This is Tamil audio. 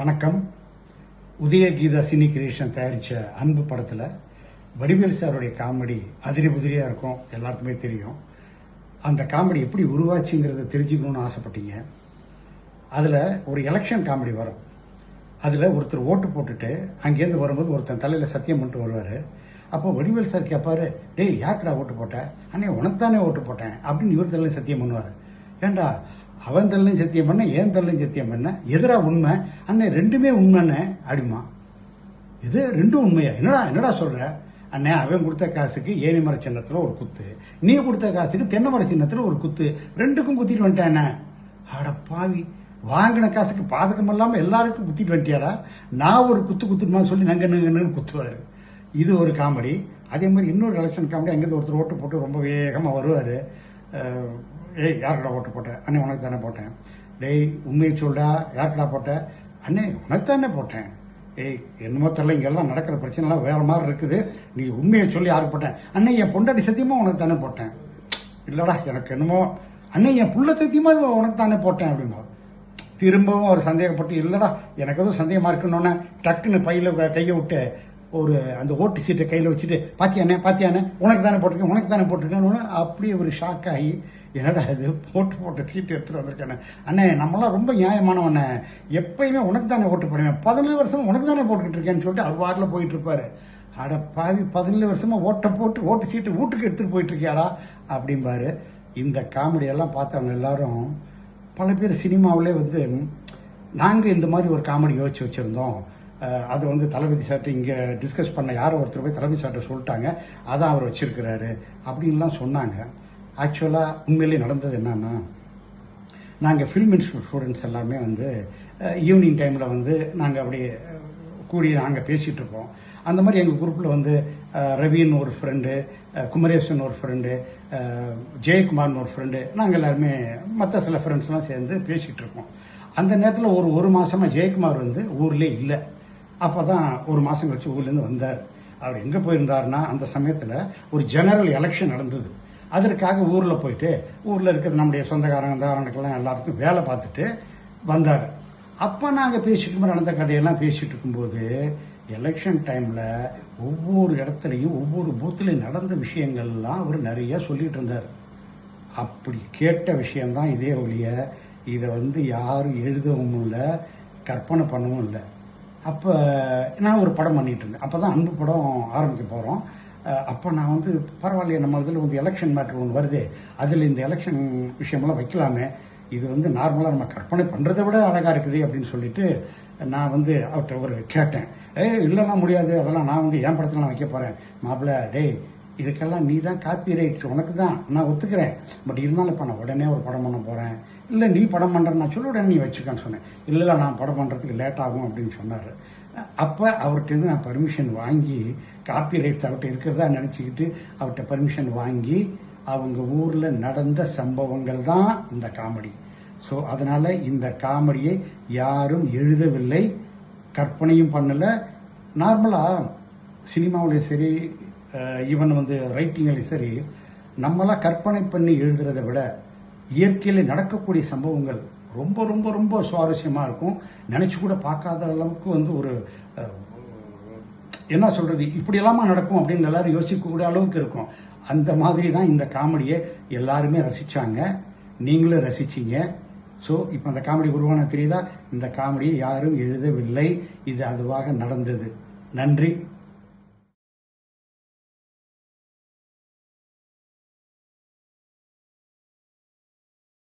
வணக்கம். உதய கீதா சினி கிரியேஷன் தயாரித்த அன்பு படத்தில் வடிவேல் சாருடைய காமெடி அதிரி புதிரியாக இருக்கும் எல்லாருக்குமே தெரியும். அந்த காமெடி எப்படி உருவாச்சுங்கிறத தெரிஞ்சுக்கணும்னு ஆசைப்பட்டீங்க. அதில் ஒரு எலெக்ஷன் காமெடி வரும். அதில் ஒருத்தர் ஓட்டு போட்டுட்டு அங்கேருந்து வரும்போது ஒருத்தன் தலையில் சத்தியம் பண்ணிட்டு வருவார். அப்போ வடிவேல் சார் கேட்பார் டேய் யாருக்குடா ஓட்டு போட்டேன் அண்ணே உனக்கு தானே ஓட்டு போட்டேன் அப்படின்னு இவர் தலையில் சத்தியம் பண்ணுவார். ஏண்டா அவன் தலையும் சத்தியம் பண்ண ஏன் தலையும் சத்தியம் பண்ண? எதிரா உண்மை? அண்ணே ரெண்டுமே உண்மைண்ணே அப்படிமா இது ரெண்டும் உண்மையா? என்னடா என்னடா சொல்ற? அண்ணே அவன் கொடுத்த காசுக்கு ஏனிமர சின்னத்தில் ஒரு குத்து. நீ கொடுத்த காசுக்கு தென்னைமர சின்னத்தில் ஒரு குத்து. ரெண்டுக்கும் குத்திட்டு வந்துட்டானே அட பாவி. வாங்கின காசுக்கு பாதகம் இல்லாமல் எல்லாருக்கும் குத்திட்டு வந்துட்டியாடா? நான் ஒரு குத்து குத்துமான்னு சொல்லி நங்க நங்கன்னு குத்துவார். இது ஒரு காமெடி. அதே மாதிரி இன்னொரு எலெக்ஷன் காமெடி அங்கேருந்து ஒருத்தர் ஓட்டு போட்டு ரொம்ப வேகமாக வருவார். ஏய் யாருக்கடா ஓட்டு போட்டேன் அண்ணே உனக்கு தானே போட்டேன். டேய் உண்மையை சொல்டா. யாருக்கடா போட்டேன் அண்ணே உனக்கு தானே போட்டேன். ஏய் என்னமோ தெரியல இங்கெல்லாம் நடக்கிற பிரச்சனைலாம் வேறு மாதிரி இருக்குது. நீ உண்மையை சொல்லி யாருக்கு போட்டேன்? அண்ணே என் பொண்டாட்டி சத்தியமாக உனக்கு தானே போட்டேன். இல்லைடா எனக்கு என்னமோ அண்ணே என் புள்ள சத்தியமாக உனக்கு தானே போட்டேன் அப்படின்னா திரும்பவும் ஒரு சந்தேகப்பட்டு இல்லைடா எனக்கு எதுவும் சந்தேகமாக இருக்குன்னு டக்குன்னு பையில் கையை விட்டு ஒரு அந்த ஓட்டு சீட்டை கையில் வச்சுட்டு பாத்தியானே பாத்தியானே உனக்கு தானே போட்டிருக்கேன் உனக்கு தானே போட்டிருக்கேன்னு அப்படியே ஒரு ஷாக் ஆகி என்னடா இது போட்டு போட்ட சீட்டு எடுத்துட்டு வந்திருக்கானே அண்ணே நம்மளாம் ரொம்ப நியாயமானவண்ணே. எப்பயுமே உனக்கு தானே ஓட்டு போடுவேன். பதினேழு வருஷம் உனக்கு தானே போட்டுக்கிட்டு இருக்கேன்னு சொல்லிட்டு அவர் வாட்டில் போயிட்டு இருப்பாரு. அட பாவி பதினேழு வருஷமா ஓட்டை போட்டு ஓட்டு சீட்டு வீட்டுக்கு எடுத்துகிட்டு போயிட்டு இருக்கியாடா? அப்படிம்பாரு. இந்த காமெடியெல்லாம் பார்த்தவங்க எல்லாரும் பல பேர் சினிமாவிலே வந்து நாங்கள் இந்த மாதிரி ஒரு காமெடி யோசிச்சு வச்சுருந்தோம். அது வந்து தளபதி சார்ட்டு இங்கே டிஸ்கஸ் பண்ண யாரோ ஒருத்தர் போய் தளபதி சார்ட்ட சொல்லிட்டாங்க. அதான் அவர் வச்சிருக்கிறாரு. அப்படின்லாம் சொன்னாங்க. ஆக்சுவலாக உண்மையிலேயே நடந்தது என்னன்னா நாங்கள் ஃபில்ம் இன்ஸ்டியூட் ஸ்டூடெண்ட்ஸ் எல்லாமே வந்து ஈவினிங் டைமில் வந்து நாங்கள் அப்படியே கூடி நாங்கள் பேசிகிட்டு இருப்போம். அந்த மாதிரி எங்கள் குரூப்பில் வந்து ரவின்னு ஒரு ஃப்ரெண்டு குமரேசன் ஒரு ஃப்ரெண்டு ஜெயக்குமார்னு ஒரு ஃப்ரெண்டு நாங்கள் எல்லாருமே மற்ற சில ஃப்ரெண்ட்ஸ்லாம் சேர்ந்து பேசிகிட்டு இருப்போம். அந்த நேரத்தில் ஒரு ஒரு மாதமாக ஜெயக்குமார் வந்து ஊர்லேயே இல்லை. அப்போ தான் ஒரு மாதம் கழிச்சு ஊர்லேருந்து வந்தார். அவர் எங்கே போயிருந்தாருன்னா அந்த சமயத்தில் ஒரு ஜெனரல் எலெக்ஷன் நடந்தது. அதற்காக ஊரில் போயிட்டு ஊரில் இருக்கிற நம்முடைய சொந்தக்காரங்க தாரனுக்கெல்லாம் எல்லாருக்கும் வேலை பார்த்துட்டு வந்தார். அப்போ நாங்கள் பேசிட்டு நடந்த கதையெல்லாம் பேசிட்டு இருக்கும்போது எலெக்ஷன் டைமில் ஒவ்வொரு இடத்துலையும் ஒவ்வொரு பூத்துலையும் நடந்த விஷயங்கள்லாம் அவர் நிறைய சொல்லிட்டு இருந்தார். அப்படி கேட்ட விஷயம்தான் இதே ஒழிய இதை வந்து யாரும் எழுதவும் இல்லை கற்பனை பண்ணவும் இல்லை. அப்போ நான் ஒரு படம் பண்ணிகிட்டு இருந்தேன். அப்போ தான் அன்பு படம் ஆரம்பிக்க போகிறோம் அப்போ நான் வந்து பரவாயில்லையே நம்ம இதில் வந்து எலெக்ஷன் மேட்ரு ஒன்று வருது. அதில் இந்த எலெக்ஷன் விஷயமெல்லாம் வைக்கலாமே. இது வந்து நார்மலாக நம்ம கற்பனை பண்ணுறதை விட அழகாக இருக்குது அப்படின்னு சொல்லிட்டு நான் வந்து அவர்கிட்ட ஒரு கேட்டேன். ஏய் இல்லைன்னா முடியாது. அதெல்லாம் நான் வந்து என் படத்தில் நான் வைக்க போகிறேன் மாப்பிள்ள டேய் இதுக்கெல்லாம் நீ தான் காப்பி ரைட்ஸ் உனக்கு தான் நான் ஒத்துக்கிறேன். பட் இருந்தாலும் இப்போ நான் உடனே ஒரு படம் பண்ண போகிறேன் இல்லை நீ படம் பண்ணுறேன்னு நான் சொல்ல உடனே நீ வச்சுக்கான்னு சொன்னேன். இல்லை இல்லை நான் படம் பண்ணுறதுக்கு லேட் ஆகும் அப்படின்னு சொன்னார். அப்போ அவர்கிட்டருந்து நான் பர்மிஷன் வாங்கி காப்பி ரைட்ஸ் அவர்கிட்ட இருக்கிறதா நினச்சிக்கிட்டு அவர்கிட்ட பர்மிஷன் வாங்கி அவங்க ஊரில் நடந்த சம்பவங்கள் தான் இந்த காமெடி ஸோ அதனால் இந்த காமெடியை யாரும் எழுதவில்லை. கற்பனையும் பண்ணலை. நார்மலாக சினிமாவிலையும் சரி ஈவன் வந்து ரைட்டிங்லையும் சரி நம்மளாம் கற்பனை பண்ணி எழுதுறதை விட இயற்கையில் நடக்கக்கூடிய சம்பவங்கள் ரொம்ப ரொம்ப ரொம்ப சுவாரஸ்யமாக இருக்கும். நினச்சி கூட பார்க்காத அளவுக்கு வந்து ஒரு என்ன சொல்கிறது இப்படி எல்லாமா நடக்கும் அப்படின்னு எல்லாரும் யோசிக்கக்கூடிய அளவுக்கு இருக்கும். அந்த மாதிரி தான் இந்த காமெடியை எல்லாருமே ரசித்தாங்க நீங்களும் ரசிச்சீங்க. ஸோ இப்போ அந்த காமெடி உருவான தெரியுதா? இந்த காமெடியை யாரும் எழுதவில்லை. இது அதுவாக நடந்தது. நன்றி.